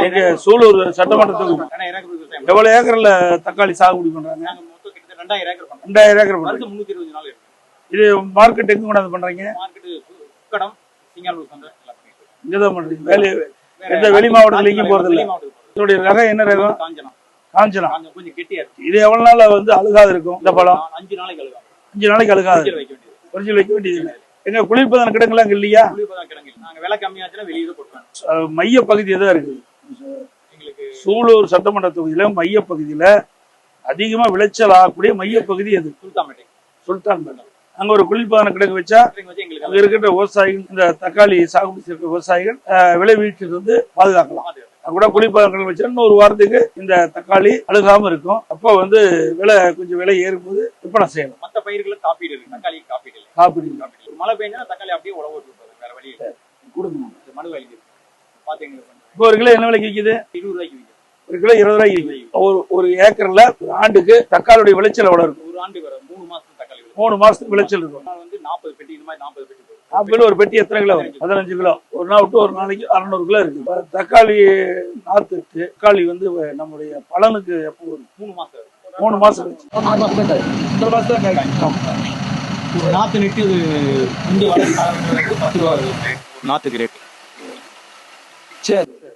எங்க சூலூர் சட்டமன்ற தொகுதி எவ்வளவு ஏக்கர்ல தக்காளி சாகுபடி பண்றாங்க? ரெண்டாயிரம் ஏக்கர் பண்றாங்க. நாள் இது மார்க்கெட் எங்க கொண்டாந்து பண்றீங்க. இங்கதான் பண்றீங்க. வேலை எந்த வெளி மாவட்டத்துல எங்கேயும் போறது இல்ல இதோடைய ரகம் என்ன ரகம்? காஞ்சனா. கொஞ்சம் கெட்டியா இருக்கு. இது எவ்வளவு நாள்ல வந்து அழுகாது இருக்கும் இந்த பழம்? அஞ்சு நாளைக்கு அழுகாது. அஞ்சு நாளைக்கு அழுகாது. ஃப்ரிட்ஜில் வைக்க வேண்டியது. ஒரிஜினல் வைக்க வேண்டியது இல்லை. எங்க குளிர்பதன கிடங்குலாம் இல்லையா? குளிர்பதம் கிடங்கு நாங்க விலை கம்மியாச்சுன்னா வெளியே அஹ் மைய பகுதி தான் இருக்குது? சூலூர் சட்டமன்ற தொகுதியில மைய பகுதியில அதிகமா விளைச்சல் ஆகக்கூடிய மைய பகுதி அது சுல்தான்பேட்டை. சுல்தான் பேட்டை அங்க ஒரு குளிர்பதன கிடங்கு வச்சா அங்க இருக்கின்ற விவசாயிகள் இந்த தக்காளி சாகுபடி செய்கிற விவசாயிகள் அஹ், விளைவிட்டு வந்து பாதுகாக்கலாம். கூட குளிர்பதன வச்சா இன்னொரு வாரத்துக்கு இந்த தக்காளி அழுகாம இருக்கும். அப்போ வந்து விலை கொஞ்சம் விலை ஏறும்போது விற்பனை செய்யலாம். மத்த பயிர்களுக்கு காப்பீடு இருக்கு. தக்காளிக்கு காப்பீடு காப்பீடு காப்பீடு மழை பெஞ்சா தக்காளி அப்படியே உழவு வேற வழி கொடுக்கணும். மனு எங்களுக்கு இப்போ ஒரு கிலோ என்ன விலைக்கு விற்கிது இருபது ரூபாய்க்கு ஒரு கிலோ இருபது ரூபாய்க்கு விற்கிது ஒரு ஒரு ஏக்கர்ல ஒரு ஆண்டுக்கு தக்காளியுடைய விளைச்சல் எவ்வளவு இருக்கும்? ஒரு ஆண்டு வர மூணு மாசம் தக்காளி. மூணு மாசத்துக்கு விளைச்சல் இருக்கும். வந்து நாற்பது பெட்டி இந்த மாதிரி நாற்பது பெட்டி போடும் ஆப்பிள் ஒரு பெட்டி எத்தனை கிலோ வரும்? பதினஞ்சு கிலோ. ஒரு நாள் விட்டு ஒரு நாளைக்கு அறநூறு கிலோ இருக்கு. தக்காளி நாத்து. தக்காளி வந்து நம்முடைய பலனுக்கு எப்போ வரும்? மூணு மாசம். மூணு மாசம். இந்த மாசம் தான் நாத்து நெட்டு வர பத்து ரூபா வருது. நாத்துக்கு That's it.